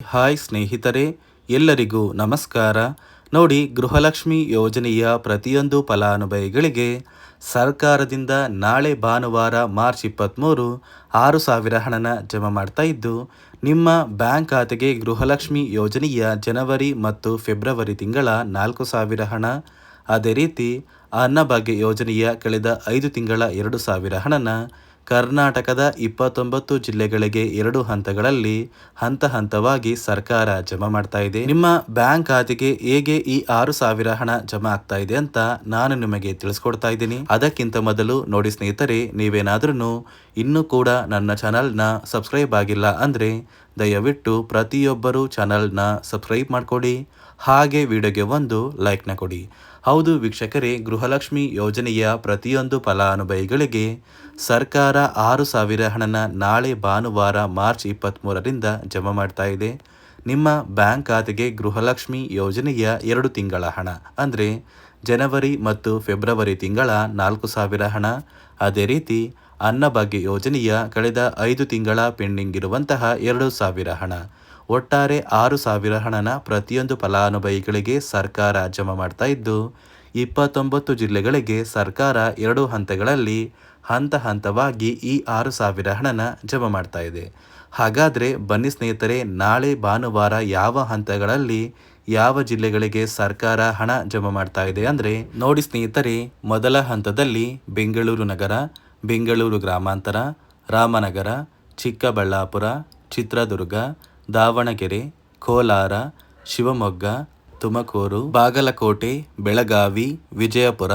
Hi ಸ್ನೇಹಿತರೆ, ಎಲ್ಲರಿಗೂ ನಮಸ್ಕಾರ. ನೋಡಿ, ಗೃಹಲಕ್ಷ್ಮಿ ಯೋಜನೆಯ ಪ್ರತಿಯೊಂದು ಫಲಾನುಭವಿಗಳಿಗೆ ಸರ್ಕಾರದಿಂದ ನಾಳೆ ಭಾನುವಾರ ಮಾರ್ಚ್ ಇಪ್ಪತ್ತ್ಮೂರು ಆರು ಸಾವಿರ ಹಣನ ಜಮಾ ಮಾಡ್ತಾ ಇದ್ದು, ನಿಮ್ಮ ಬ್ಯಾಂಕ್ ಖಾತೆಗೆ ಗೃಹಲಕ್ಷ್ಮಿ ಯೋಜನೆಯ ಜನವರಿ ಮತ್ತು ಫೆಬ್ರವರಿ ತಿಂಗಳ ನಾಲ್ಕು ಸಾವಿರ ಹಣ. ಅದೇ ರೀತಿ ಅನ್ನಭಾಗ್ಯ ಯೋಜನೆಯ ಕಳೆದ ಐದು ತಿಂಗಳ ಎರಡು ಸಾವಿರ ಹಣನ ಕರ್ನಾಟಕದ ಇಪ್ಪತ್ತೊಂಬತ್ತು ಜಿಲ್ಲೆಗಳಿಗೆ ಎರಡು ಹಂತಗಳಲ್ಲಿ ಹಂತ ಹಂತವಾಗಿ ಸರ್ಕಾರ ಜಮಾ ಮಾಡ್ತಾ ಇದೆ. ನಿಮ್ಮ ಬ್ಯಾಂಕ್ ಖಾತೆಗೆ ಹೇಗೆ ಈ ಆರು ಸಾವಿರ ಹಣ ಜಮಾ ಆಗ್ತಾ ಇದೆ ಅಂತ ನಾನು ನಿಮಗೆ ತಿಳಿಸ್ಕೊಡ್ತಾ ಇದ್ದೀನಿ. ಅದಕ್ಕಿಂತ ಮೊದಲು ನೋಡಿ ಸ್ನೇಹಿತರೆ ನೀವೇನಾದ್ರೂ ಇನ್ನೂ ಕೂಡ ನನ್ನ ಚಾನಲ್ನ ಸಬ್ಸ್ಕ್ರೈಬ್ ಆಗಿಲ್ಲ ಅಂದರೆ ದಯವಿಟ್ಟು ಪ್ರತಿಯೊಬ್ಬರು ಚಾನಲ್ನ ಸಬ್ಸ್ಕ್ರೈಬ್ ಮಾಡಿಕೊಡಿ. ಹಾಗೆ ವಿಡಿಯೋಗೆ ಒಂದು ಲೈಕ್ನ ಕೊಡಿ. ಹೌದು ವೀಕ್ಷಕರೇ, ಗೃಹಲಕ್ಷ್ಮಿ ಯೋಜನೆಯ ಪ್ರತಿಯೊಂದು ಫಲಾನುಭವಿಗಳಿಗೆ ಸರ್ಕಾರ ಆರು ಸಾವಿರ ಹಣನ ನಾಳೆ ಭಾನುವಾರ ಮಾರ್ಚ್ ಇಪ್ಪತ್ತ್ಮೂರರಿಂದ ಜಮಾ ಮಾಡ್ತಾ ಇದೆ. ನಿಮ್ಮ ಬ್ಯಾಂಕ್ ಖಾತೆಗೆ ಗೃಹಲಕ್ಷ್ಮಿ ಯೋಜನೆಯ ಎರಡು ತಿಂಗಳ ಹಣ, ಅಂದರೆ ಜನವರಿ ಮತ್ತು ಫೆಬ್ರವರಿ ತಿಂಗಳ ನಾಲ್ಕು ಸಾವಿರ ಹಣ. ಅದೇ ರೀತಿ, ಅನ್ನಭಾಗ್ಯ ಯೋಜನೆಯ ಕಳೆದ ಐದು ತಿಂಗಳ ಪೆಂಡಿಂಗ್ ಇರುವಂತಹ ಎರಡು ಸಾವಿರ ಹಣ. ಒಟ್ಟಾರೆ ಆರು ಸಾವಿರ ಹಣನ ಪ್ರತಿಯೊಂದು ಫಲಾನುಭವಿಗಳಿಗೆ ಸರ್ಕಾರ ಜಮಾ ಮಾಡ್ತಾ ಇದ್ದು, ಇಪ್ಪತ್ತೊಂಬತ್ತು ಜಿಲ್ಲೆಗಳಿಗೆ ಸರ್ಕಾರ ಎರಡು ಹಂತಗಳಲ್ಲಿ ಹಂತ ಹಂತವಾಗಿ ಈ ಆರು ಸಾವಿರ ಹಣನ ಜಮಾ ಮಾಡ್ತಾ ಇದೆ. ಹಾಗಾದರೆ ಬನ್ನಿ ಸ್ನೇಹಿತರೆ, ನಾಳೆ ಭಾನುವಾರ ಯಾವ ಹಂತಗಳಲ್ಲಿ ಯಾವ ಜಿಲ್ಲೆಗಳಿಗೆ ಸರ್ಕಾರ ಹಣ ಜಮಾ ಮಾಡ್ತಾ ಇದೆ ಅಂದರೆ, ನೋಡಿ ಸ್ನೇಹಿತರೆ, ಮೊದಲ ಹಂತದಲ್ಲಿ ಬೆಂಗಳೂರು ನಗರ, ಬೆಂಗಳೂರು ಗ್ರಾಮಾಂತರ, ರಾಮನಗರ, ಚಿಕ್ಕಬಳ್ಳಾಪುರ, ಚಿತ್ರದುರ್ಗ ದಾವಣಗೆರೆ, ಕೋಲಾರ, ಶಿವಮೊಗ್ಗ, ತುಮಕೂರು, ಬಾಗಲಕೋಟೆ, ಬೆಳಗಾವಿ, ವಿಜಯಪುರ,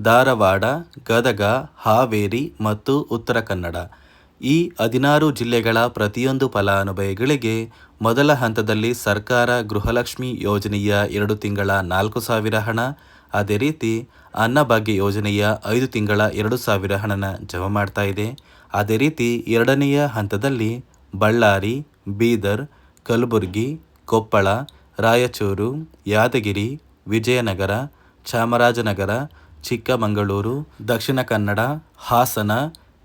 ಧಾರವಾಡ, ಗದಗ, ಹಾವೇರಿ ಮತ್ತು ಉತ್ತರ ಕನ್ನಡ. ಈ ಹದಿನಾರು ಜಿಲ್ಲೆಗಳ ಪ್ರತಿಯೊಂದು ಫಲಾನುಭವಿಗಳಿಗೆ ಮೊದಲ ಹಂತದಲ್ಲಿ ಸರ್ಕಾರ ಗೃಹಲಕ್ಷ್ಮಿ ಯೋಜನೆಯ ಎರಡು ತಿಂಗಳ ನಾಲ್ಕು ಸಾವಿರ ಹಣ, ಅದೇ ರೀತಿ ಅನ್ನಭಾಗ್ಯ ಯೋಜನೆಯ ಐದು ತಿಂಗಳ ಎರಡು ಸಾವಿರ ಹಣನ ಜಮಾ ಮಾಡ್ತಾ ಇದೆ. ಅದೇ ರೀತಿ ಎರಡನೆಯ ಹಂತದಲ್ಲಿ ಬಳ್ಳಾರಿ ಬೀದರ್, ಕಲಬುರಗಿ, ಕೊಪ್ಪಳ, ರಾಯಚೂರು, ಯಾದಗಿರಿ, ವಿಜಯನಗರ, ಚಾಮರಾಜನಗರ, ಚಿಕ್ಕಮಗಳೂರು, ದಕ್ಷಿಣ ಕನ್ನಡ, ಹಾಸನ,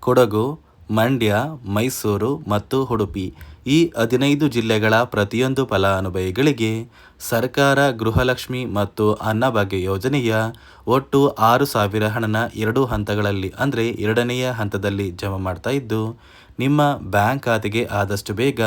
ಕೊಡಗು, ಮಂಡ್ಯ, ಮೈಸೂರು ಮತ್ತು ಉಡುಪಿ. ಈ ಹದಿನೈದು ಜಿಲ್ಲೆಗಳ ಪ್ರತಿಯೊಂದು ಫಲಾನುಭವಿಗಳಿಗೆ ಸರ್ಕಾರ ಗೃಹಲಕ್ಷ್ಮಿ ಮತ್ತು ಅನ್ನಭಾಗ್ಯ ಯೋಜನೆಯ ಒಟ್ಟು ಆರು ಸಾವಿರ ಹಣನ ಎರಡು ಹಂತಗಳಲ್ಲಿ, ಅಂದರೆ ಎರಡನೆಯ ಹಂತದಲ್ಲಿ ಜಮಾ ಮಾಡ್ತಾ ಇದ್ದು, ನಿಮ್ಮ ಬ್ಯಾಂಕ್ ಖಾತೆಗೆ ಆದಷ್ಟು ಬೇಗ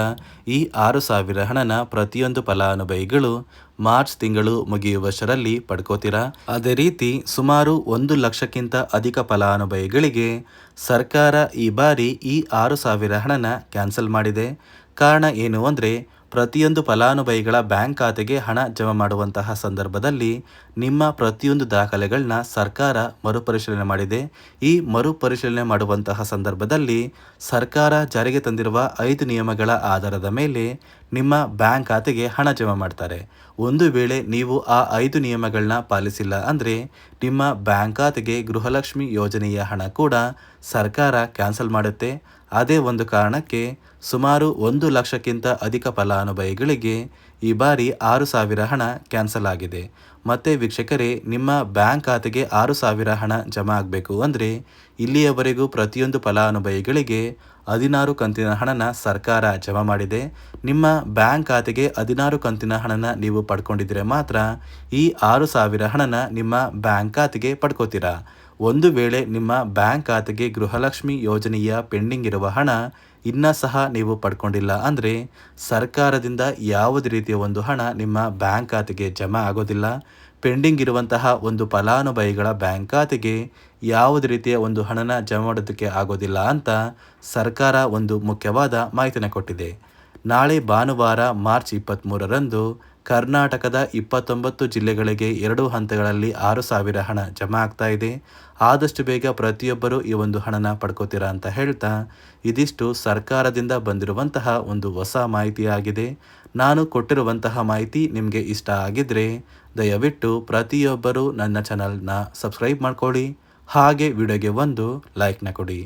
ಈ ಆರು ಸಾವಿರ ಹಣನ ಪ್ರತಿಯೊಂದು ಫಲಾನುಭವಿಗಳು ಮಾರ್ಚ್ ತಿಂಗಳು ಮುಗಿಯುವಷ್ಟರಲ್ಲಿ ಪಡ್ಕೋತೀರಾ? ಅದೇ ರೀತಿ, ಸುಮಾರು ಒಂದು ಲಕ್ಷಕ್ಕಿಂತ ಅಧಿಕ ಫಲಾನುಭವಿಗಳಿಗೆ ಸರ್ಕಾರ ಈ ಬಾರಿ ಈ ಆರು ಸಾವಿರ ಹಣನ ಕ್ಯಾನ್ಸಲ್ ಮಾಡಿದೆ. ಕಾರಣ ಏನು ಅಂದರೆ ಪ್ರತಿಯೊಂದು ಫಲಾನುಭವಿಗಳ ಬ್ಯಾಂಕ್ ಖಾತೆಗೆ ಹಣ ಜಮಾ ಮಾಡುವಂತಹ ಸಂದರ್ಭದಲ್ಲಿ ನಿಮ್ಮ ಪ್ರತಿಯೊಂದು ದಾಖಲೆಗಳನ್ನ ಸರ್ಕಾರ ಮರುಪರಿಶೀಲನೆ ಮಾಡಿದೆ. ಈ ಮರುಪರಿಶೀಲನೆ ಮಾಡುವಂತಹ ಸಂದರ್ಭದಲ್ಲಿ ಸರ್ಕಾರ ಜಾರಿಗೆ ತಂದಿರುವ ಐದು ನಿಯಮಗಳ ಆಧಾರದ ಮೇಲೆ ನಿಮ್ಮ ಬ್ಯಾಂಕ್ ಖಾತೆಗೆ ಹಣ ಜಮಾ ಮಾಡ್ತಾರೆ. ಒಂದು ವೇಳೆ ನೀವು ಆ ಐದು ನಿಯಮಗಳನ್ನ ಪಾಲಿಸಿಲ್ಲ ಅಂದರೆ ನಿಮ್ಮ ಬ್ಯಾಂಕ್ ಖಾತೆಗೆ ಗೃಹಲಕ್ಷ್ಮಿ ಯೋಜನೆಯ ಹಣ ಕೂಡ ಸರ್ಕಾರ ಕ್ಯಾನ್ಸಲ್ ಮಾಡುತ್ತೆ. ಅದೇ ಒಂದು ಕಾರಣಕ್ಕೆ ಸುಮಾರು ಒಂದು ಲಕ್ಷಕ್ಕಿಂತ ಅಧಿಕ ಫಲಾನುಭವಿಗಳಿಗೆ ಈ ಬಾರಿ ಆರು ಸಾವಿರ ಹಣ ಕ್ಯಾನ್ಸಲ್ ಆಗಿದೆ. ಮತ್ತೆ ವೀಕ್ಷಕರೇ, ನಿಮ್ಮ ಬ್ಯಾಂಕ್ ಖಾತೆಗೆ ಆರು ಸಾವಿರ ಹಣ ಜಮಾ ಆಗಬೇಕು ಅಂದರೆ ಇಲ್ಲಿಯವರೆಗೂ ಪ್ರತಿಯೊಂದು ಫಲಾನುಭವಿಗಳಿಗೆ ಹದಿನಾರು ಕಂತಿನ ಹಣನ ಸರ್ಕಾರ ಜಮಾ ಮಾಡಿದೆ. ನಿಮ್ಮ ಬ್ಯಾಂಕ್ ಖಾತೆಗೆ ಹದಿನಾರು ಕಂತಿನ ಹಣನ ನೀವು ಪಡ್ಕೊಂಡಿದ್ರೆ ಮಾತ್ರ ಈ ಆರು ಸಾವಿರ ಹಣನ ನಿಮ್ಮ ಬ್ಯಾಂಕ್ ಖಾತೆಗೆ ಪಡ್ಕೋತೀರಾ. ಒಂದು ವೇಳೆ ನಿಮ್ಮ ಬ್ಯಾಂಕ್ ಖಾತೆಗೆ ಗೃಹಲಕ್ಷ್ಮಿ ಯೋಜನೆಯ ಪೆಂಡಿಂಗ್ ಇರುವ ಹಣ ಇನ್ನೂ ಸಹ ನೀವು ಪಡ್ಕೊಂಡಿಲ್ಲ. ಅಂದರೆ ಸರ್ಕಾರದಿಂದ ಯಾವುದೇ ರೀತಿಯ ಒಂದು ಹಣ ನಿಮ್ಮ ಬ್ಯಾಂಕ್ ಖಾತೆಗೆ ಜಮಾ ಆಗೋದಿಲ್ಲ. ಪೆಂಡಿಂಗ್ ಇರುವಂತಹ ಒಂದು ಫಲಾನುಭವಿಗಳ ಬ್ಯಾಂಕ್ ಖಾತೆಗೆ ಯಾವುದೇ ರೀತಿಯ ಒಂದು ಹಣನ ಜಮಾ ಮಾಡೋದಕ್ಕೆ ಆಗೋದಿಲ್ಲ ಅಂತ ಸರ್ಕಾರ ಒಂದು ಮುಖ್ಯವಾದ ಮಾಹಿತಿನ ಕೊಟ್ಟಿದೆ. ನಾಳೆ ಭಾನುವಾರ ಮಾರ್ಚ್ ಇಪ್ಪತ್ತ್ಮೂರರಂದು ಕರ್ನಾಟಕದ ಇಪ್ಪತ್ತೊಂಬತ್ತು ಜಿಲ್ಲೆಗಳಿಗೆ ಎರಡು ಹಂತಗಳಲ್ಲಿ ಆರು ಸಾವಿರ ಹಣ ಜಮಾ ಆಗ್ತಾ ಇದೆ. ಆದಷ್ಟು ಬೇಗ ಪ್ರತಿಯೊಬ್ಬರೂ ಈ ಒಂದು ಹಣನ ಪಡ್ಕೋತೀರಾ ಅಂತ ಹೇಳ್ತಾ ಇದಿಷ್ಟು ಸರ್ಕಾರದಿಂದ ಬಂದಿರುವಂತಹ ಒಂದು ಹೊಸ ಮಾಹಿತಿಯಾಗಿದೆ. ನಾನು ಕೊಟ್ಟಿರುವಂತಹ ಮಾಹಿತಿ ನಿಮಗೆ ಇಷ್ಟ ಆಗಿದ್ದರೆ ದಯವಿಟ್ಟು ಪ್ರತಿಯೊಬ್ಬರೂ ನನ್ನ ಚಾನಲ್ನ ಸಬ್ಸ್ಕ್ರೈಬ್ ಮಾಡ್ಕೊಳ್ಳಿ. ಹಾಗೆ ವಿಡಿಯೋಗೆ ಒಂದು ಲೈಕ್ನ ಕೊಡಿ.